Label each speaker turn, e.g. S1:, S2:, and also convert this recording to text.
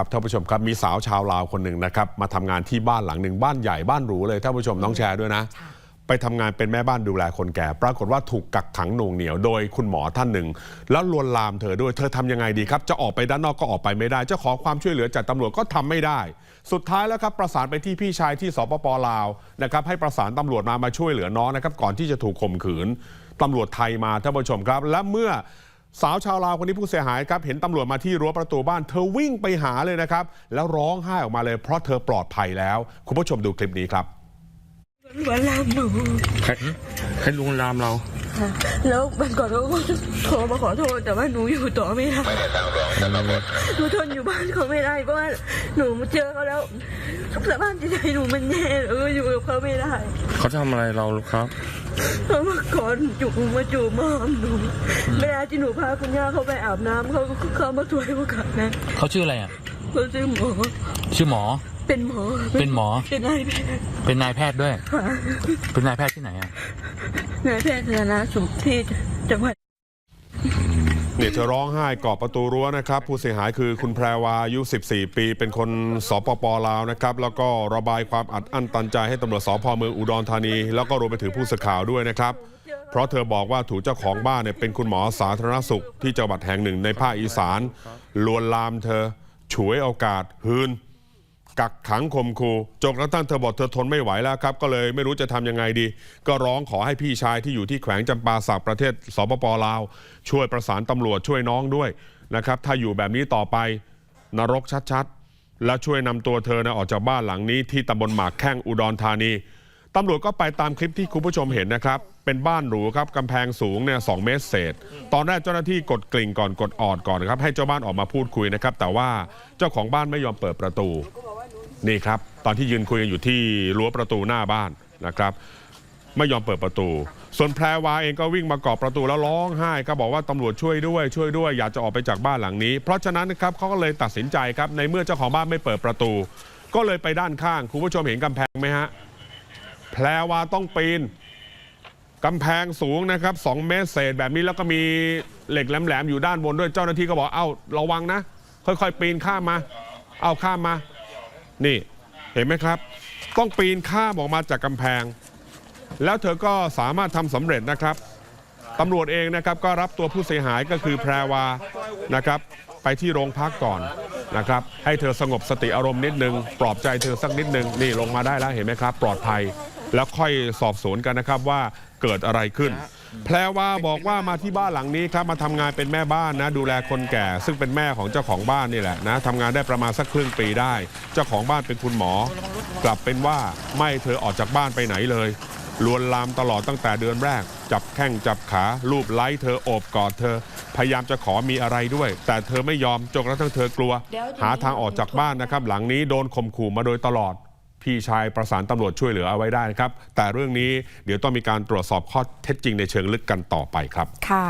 S1: ครับท่านผู้ชมครับมีสาวชาวลาวคนหนึ่งนะครับมาทำงานที่บ้านหลังหนึ่งบ้านใหญ่บ้านหรูเลยท่านผู้ชมน้องแชร์ด้วยนะ ไปทำงานเป็นแม่บ้านดูแลคนแก่ ปรากฏว่าถูกกักขังหน่วงเหนียวโดยคุณหมอท่านหนึ่ง แล้วลวนลามเธอด้วยเธอทำยังไงดีครับ จะออกไปด้านนอกก็ออกไปไม่ได้ จะขอความช่วยเหลือจากตำรวจก็ทำไม่ได้ สุดท้ายแล้วครับประสานไปที่พี่ชายที่สปปลาวนะครับให้ประสานตำรวจมามาช่วยเหลือน้องนะครับก่อนที่จะถูกข่มขืนตำรวจไทยมาท่านผู้ชมครับ และเมื่อ สาวชาวลาวคนนี้ผู้เสียหายครับเห็นตำรวจมาที่รั้วประตูบ้าน เธอวิ่งไปหาเลยนะครับ แล้วร้องไห้ออกมาเลยเพราะเธอปลอดภัยแล้ว คุณผู้ชมดูคลิปนี้ครับ
S2: มันลามหนู
S3: ใครให้ลุงลามเรา
S2: ค่ะแล้วมันก่อนเขาก็โทรมาขอโทษแต่ว่าหนูอยู่ต่อไม่ได้หนูทนอยู่บ้านเขาไม่ได้เพราะว่าหนูมาเจอเขาแล้วสภาพจิตใจหนูมันแย่เอออยู่กับเขาไม่ได้
S3: เขาทำอะไรเราครับ
S2: เขามาก่อนจุกมาจูบมาหอมหนูเวลาที่หนูพาคุณย่าเขาไปอาบน้ำเขาเขามาช่วยโอกาสนะ
S4: เขาชื่ออะไรอะ
S2: เขาชื่อหมอ
S4: ชื่อหมอ
S2: เป็นหมอ
S4: เป็นหมอ
S2: เป็นนายแพทย์
S4: เป็นนายแพทย์ด้วย
S2: ค่ะ
S4: เป็นนายแพทย์ที่ไหนอะ
S2: นายแพทย์นานาสุขที่จังหวัด
S1: เนี่ยเธอร้องไห้กอบประตูรั้วนะครับ ผู้เสียหายคือคุณแพรวาอายุ 14 ปี เป็นคนสปปลาวนะครับ แล้วก็ระบายความอัดอั้นตันใจให้ตำรวจสพเมืองอุดรธานี แล้วก็รวมไปถึงผู้สื่อข่าวด้วยนะครับ เพราะเธอบอกว่าถูกเจ้าของบ้านเนี่ยเป็นคุณหมอสาธารณสุขที่จังหวัดแห่งหนึ่งในภาคอีสานลวนลามเธอฉวยโอกาสหืน กักขังข่มขู่จนกระทั่งเธอบอกเธอทนไม่ไหวแล้วครับ ก็เลยไม่รู้จะทำยังไงดี ก็ร้องขอให้พี่ชายที่อยู่ที่แขวงจำปาสักประเทศสปปลาว ช่วยประสานตำรวจช่วยน้องด้วยนะครับ ถ้าอยู่แบบนี้ต่อไปนรกชัดๆ และช่วยนำตัวเธอนะออกจากบ้านหลังนี้ที่ตำบลหมากแข้งอุดรธานีตำรวจก็ไปตามคลิปที่คุณผู้ชมเห็นนะครับ เป็นบ้านหรูครับกำแพงสูงเนี่ยสองเมตรเศษ ตอนแรกเจ้าหน้าที่กดกลิ่งก่อนกดออดก่อนครับให้เจ้าบ้านออกมาพูดคุยนะครับ แต่ว่าเจ้าของบ้านไม่ยอมเปิดประตู นี่ครับ ตอนที่ยืนคุยกันอยู่ที่รั้วประตูหน้าบ้านนะครับ ไม่ยอมเปิดประตู ส่วนแพรวาเองก็วิ่งมาเกาะประตูแล้วร้องไห้ก็บอกว่าตำรวจช่วยด้วยช่วยด้วย อยากจะออกไปจากบ้านหลังนี้ เพราะฉะนั้นนะครับเขาก็เลยตัดสินใจครับในเมื่อเจ้าของบ้านไม่เปิดประตู ก็เลยไปด้านข้างคุณผู้ชมเห็นกำแพงไหมฮะแพรวาต้องปีนกำแพงสูงนะครับ2เมตรเศษแบบนี้แล้วก็มีเหล็กแหลมๆอยู่ด้านบนด้วยเจ้าหน้าที่ก็บอกเอ้าระวังนะ ค่อยๆ ปีนข้ามมา เอาข้ามมา นี่เห็นไหมครับ ต้องปีนข้ามออกมาจากกำแพง แล้วเธอก็สามารถทำสำเร็จนะครับตำรวจเองนะครับก็รับตัวผู้เสียหายก็คือแพรวานะครับไปที่โรงพักก่อนนะครับให้เธอสงบสติอารมณ์นิดนึง ปลอบใจเธอสักนิดนึงนี่ลงมาได้แล้วเห็นไหมครับ ปลอดภัย แล้วค่อยสอบสวนกันนะครับว่าเกิดอะไรขึ้น แพรวาบอกว่ามาที่บ้านหลังนี้ครับมาทำงานเป็นแม่บ้านนะ ดูแลคนแก่ ซึ่งเป็นแม่ของเจ้าของบ้านนี่แหละนะทำงานได้ประมาณสักครึ่งปีได้ เจ้าของบ้านเป็นคุณหมอ กลับเป็นว่าไม่ให้เธอออกจากบ้านไปไหนเลยลวนลามตลอดตั้งแต่เดือนแรก จับแข้งจับขาลูบไล้เธอโอบกอดเธอ พยายามจะขอมีอะไรด้วย แต่เธอไม่ยอมจนกระทั่งเธอกลัว หาทางออกจากบ้านนะครับ หลังนี้โดนข่มขู่มาโดยตลอด พี่ชายประสานตำรวจช่วยเหลือเอาไว้ได้นะครับ แต่เรื่องนี้เดี๋ยวต้องมีการตรวจสอบข้อเท็จจริงในเชิงลึกกันต่อไปครับ
S5: ค่ะ